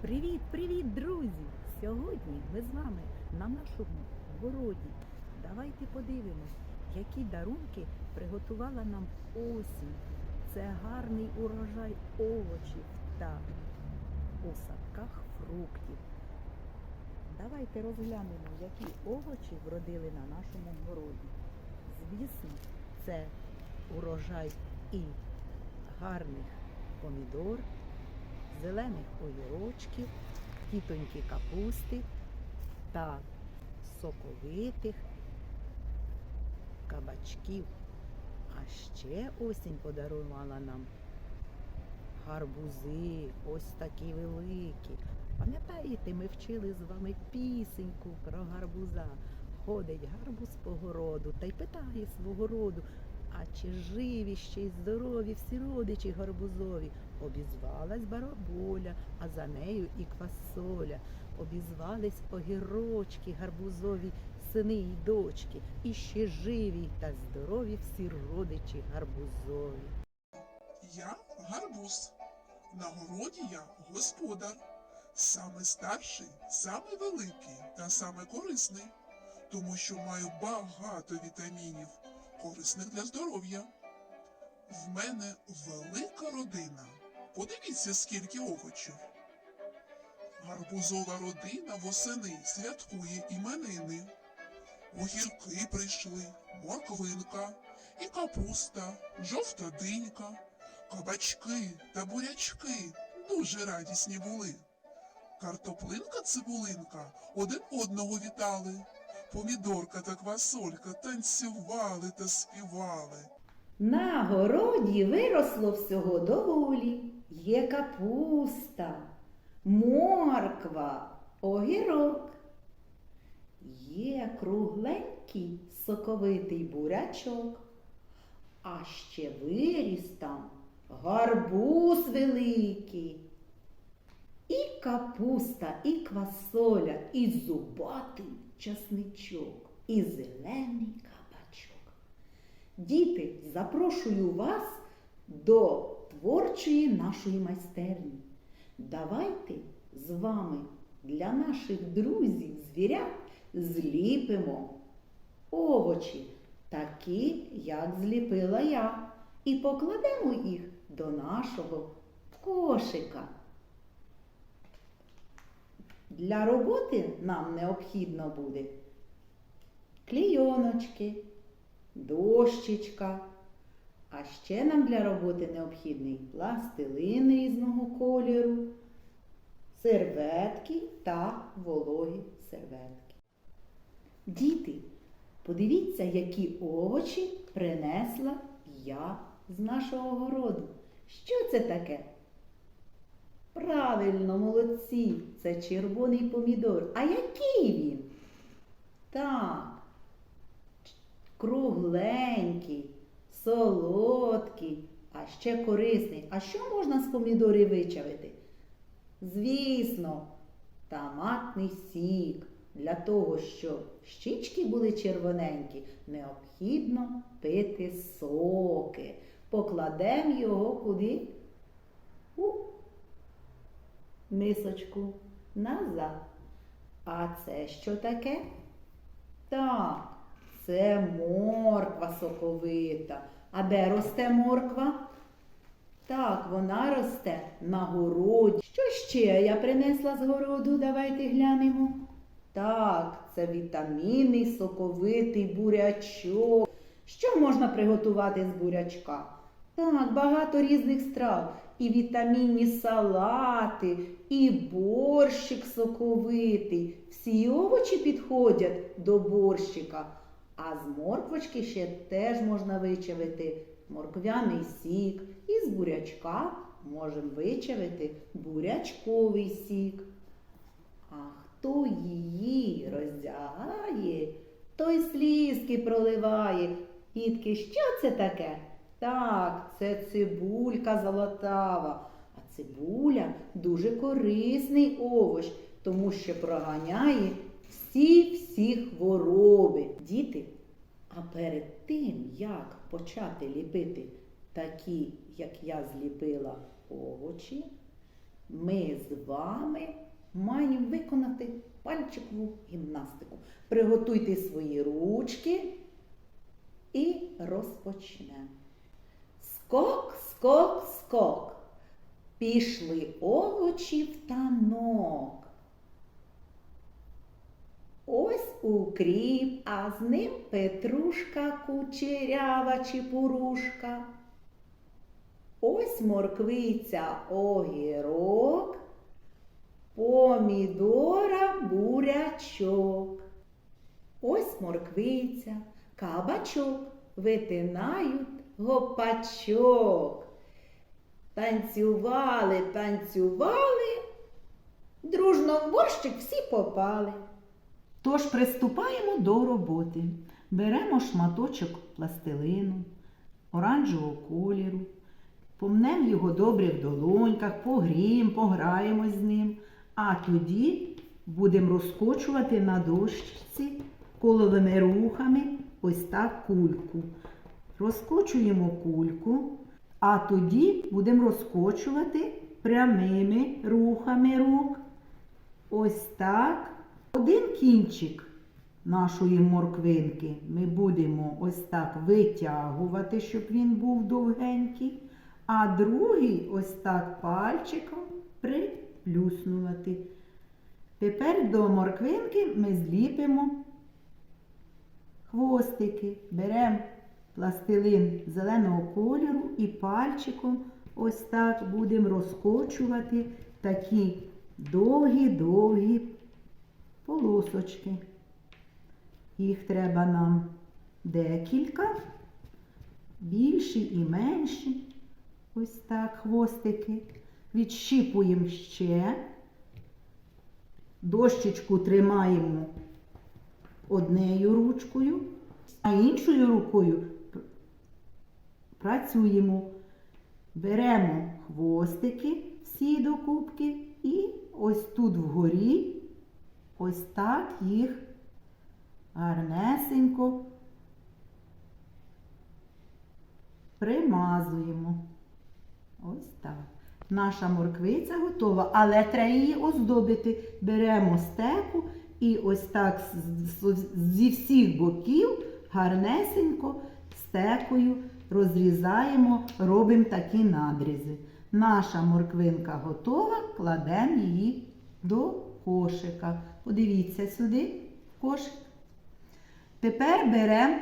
Привіт, привіт, друзі! Сьогодні ми з вами на нашому городі. Давайте подивимось, які дарунки приготувала нам осінь. Це гарний урожай овочів та у фруктів. Давайте розглянемо, які овочі вродили на нашому городі. Звісно, це урожай і гарних помідор, зелених огірочків, тітоньки капусти та соковитих кабачків. А ще осінь подарувала нам гарбузи, ось такі великі. Пам'ятаєте, ми вчили з вами пісеньку про гарбуза. Ходить гарбуз по городу та й питає свого роду, а чи живі ще й здорові всі родичі гарбузові? Обізвалась бараболя, а за нею і квасоля. Обізвались огірочки гарбузові, сини й дочки, і ще живі та здорові всі родичі гарбузові. Я гарбуз. На городі я господар. Саме старший, саме великий та саме корисний, тому що маю багато вітамінів, корисних для здоров'я. В мене велика родина. Подивіться, скільки овочів. Гарбузова родина восени святкує іменини. Огірки прийшли, морквинка і капуста, жовта динька. Кабачки та бурячки дуже радісні були. Картоплинка цибулинка один одного вітали. Помідорка та квасолька танцювали та співали. На городі виросло всього доволі. Є капуста, морква, огірок. Є кругленький соковитий бурячок. А ще виріс там гарбуз великий. І капуста, і квасоля, і зубатий часничок, і зелений кабачок. Діти, запрошую вас до творчої нашої майстерні. Давайте з вами для наших друзів, звірят зліпимо овочі, такі, як зліпила я, і покладемо їх до нашого кошика. Для роботи нам необхідно буде клійоночки, дощечка. А ще нам для роботи необхідний пластилин різного кольору, серветки та вологі серветки. Діти, подивіться, які овочі принесла я з нашого городу. Що це таке? Правильно, молодці, це червоний помідор. А який він? Так, кругленький, солодкий, а ще корисний. А що можна з помідорів вичавити? Звісно, томатний сік. Для того, щоб щічки були червоненькі, необхідно пити соки. Покладемо його куди? У мисочку назад. А це що таке? Так, це морква соковита. А де росте морква? Так, вона росте на городі. Що ще я принесла з городу? Давайте глянемо. Так, це вітамінний соковитий бурячок. Що можна приготувати з бурячка? Так, багато різних страв. І вітамінні салати, і борщик соковитий. Всі овочі підходять до борщика. А з морквочки ще теж можна вичавити морквяний сік. І з бурячка можемо вичавити бурячковий сік. А хто її роздягає, той слізки проливає. Дітки, що це таке? Так, це цибулька золотава. А цибуля дуже корисний овоч, тому що проганяє всі-всі хвороби. Діти, а перед тим, як почати ліпити такі, як я зліпила овочі, ми з вами маємо виконати пальчикову гімнастику. Приготуйте свої ручки і розпочнемо. Скок, скок, скок. Пішли овочі в танок. Ось укріп, а з ним петрушка кучерява чепурушка. Ось морквиця огірок, помідора бурячок. Ось морквиця, кабачок витинають гопачок. Танцювали, танцювали, дружно в борщик всі попали. Тож приступаємо до роботи. Беремо шматочок пластилину оранжевого кольору, помнемо його добре в долоньках, погріємо, пограємо з ним, а тоді будемо розкочувати на дощці коловими рухами ось так кульку. Розкочуємо кульку, а тоді будемо розкочувати прямими рухами рук. Ось так. Один кінчик нашої морквинки ми будемо ось так витягувати, щоб він був довгенький, а другий ось так пальчиком приплюснувати. Тепер до морквинки ми зліпимо хвостики. Беремо пластилин зеленого кольору і пальчиком ось так будемо розкочувати такі довгі-довгі полосочки. Їх треба нам декілька, більші і менші. Ось так хвостики. Відщіпуємо ще. Дощечку тримаємо однією ручкою, а іншою рукою працюємо. Беремо хвостики всі до кубки і ось тут вгорі ось так їх гарнесенько примазуємо. Ось так. Наша морквиця готова, але треба її оздобити. Беремо стеку і ось так зі всіх боків гарнесенько стекою розрізаємо, робимо такі надрізи. Наша морквинка готова, кладемо її до кошика. Подивіться сюди, кошик. Тепер беремо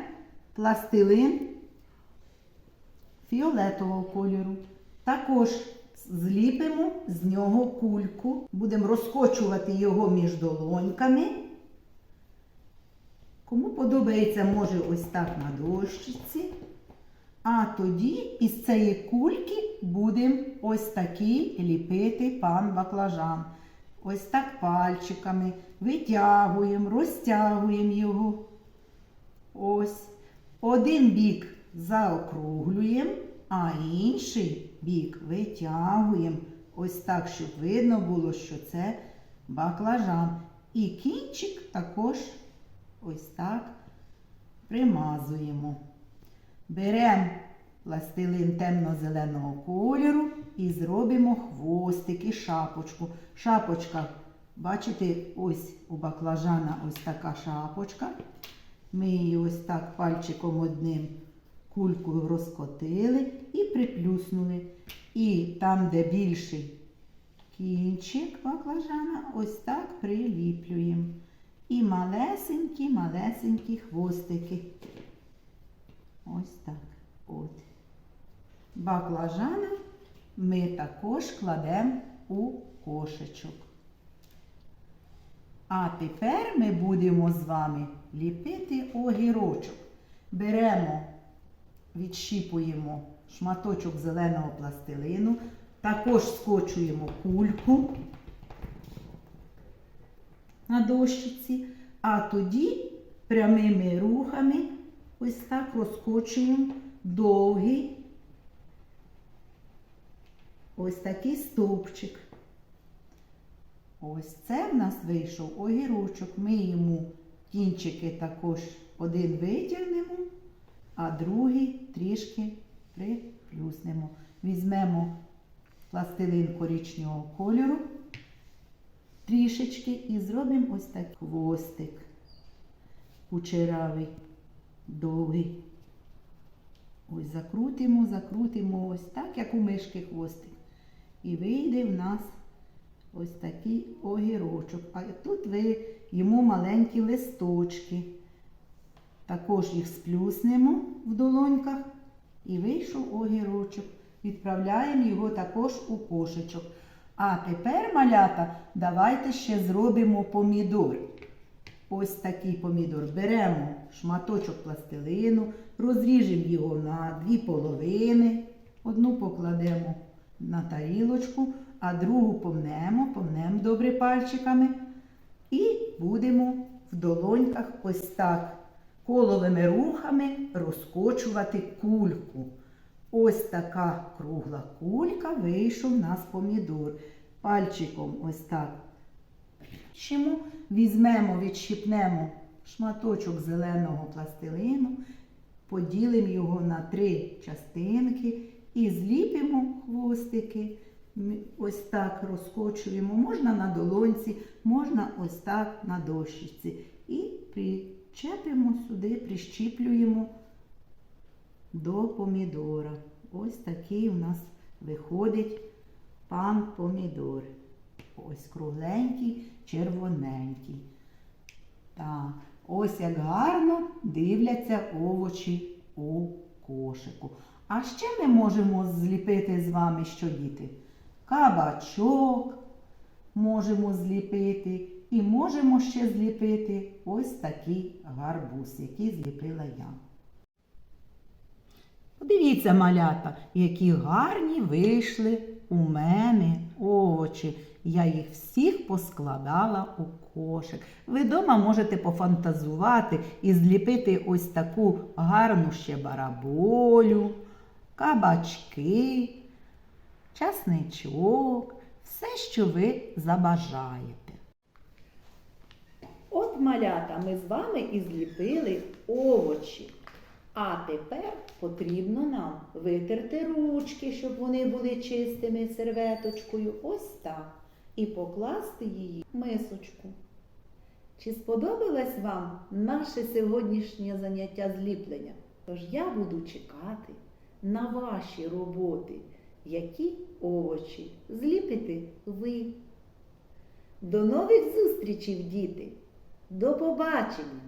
пластилин фіолетового кольору. Також зліпимо з нього кульку. Будемо розкочувати його між долоньками. Кому подобається, може ось так на дощці. А тоді із цієї кульки будемо ось такий ліпити пан баклажан. Ось так пальчиками витягуємо, розтягуємо його. Ось. Один бік заокруглюємо, а інший бік витягуємо. Ось так, щоб видно було, що це баклажан. І кінчик також ось так примазуємо. Беремо пластилин темно-зеленого кольору і зробимо хвостик і шапочку. Шапочка, бачите, ось у баклажана ось така шапочка. Ми її ось так пальчиком одним кулькою розкотили і приплюснули. І там, де більший кінчик баклажана, ось так приліплюємо. І малесенькі, малесенькі хвостики. Ось так. От. Баклажана ми також кладемо у кошечок. А тепер ми будемо з вами ліпити огірочок. Беремо, відщіпуємо шматочок зеленого пластилину, також скочуємо кульку на дощиці, а тоді прямими рухами ось так розкочуємо довгий ось такий стовпчик. Ось це в нас вийшов огірочок. Ми йому кінчики також один витягнемо, а другий трішки приплюснемо. Візьмемо пластилин коричневого кольору трішечки і зробимо ось так хвостик кучеравий, довгий. Ось закрутимо, закрутимо ось так, як у мишки хвостик. І вийде в нас ось такий огірочок. А тут ви йому маленькі листочки. Також їх сплюснемо в долоньках і вийшов огірочок. Відправляємо його також у кошечок. А тепер, малята, давайте ще зробимо помідор. Ось такий помідор. Беремо шматочок пластилину, розріжемо його на дві половини. Одну покладемо на тарілочку, а другу помнемо, помнемо добре пальчиками. І будемо в долоньках ось так коловими рухами розкочувати кульку. Ось така кругла кулька вийшов у нас помідор. Пальчиком ось так. Чому візьмемо, відщипнемо шматочок зеленого пластилину, поділимо його на три частинки і зліпимо хвостики. Ось так розкочуємо. Можна на долонці, можна ось так на дощечці. І причепимо сюди, прищіплюємо до помідора. Ось такий у нас виходить пан помідор. Ось кругленький, червоненький. Так, ось як гарно дивляться овочі у кошику. А ще ми можемо зліпити з вами що діти? Кабачок можемо зліпити. І можемо ще зліпити ось такий гарбуз, який зліпила я. Подивіться, малята, які гарні вийшли у мене овочі. Я їх всіх поскладала у кошик. Ви дома можете пофантазувати і зліпити ось таку гарну ще бараболю, кабачки, часничок, все, що ви забажаєте. От малята, ми з вами і зліпили овочі. А тепер потрібно нам витерти ручки, щоб вони були чистими серветочкою. Ось так. І покласти її в мисочку. Чи сподобалось вам наше сьогоднішнє заняття зліплення? Тож я буду чекати на ваші роботи, які овочі зліпите ви. До нових зустрічей, діти! До побачення!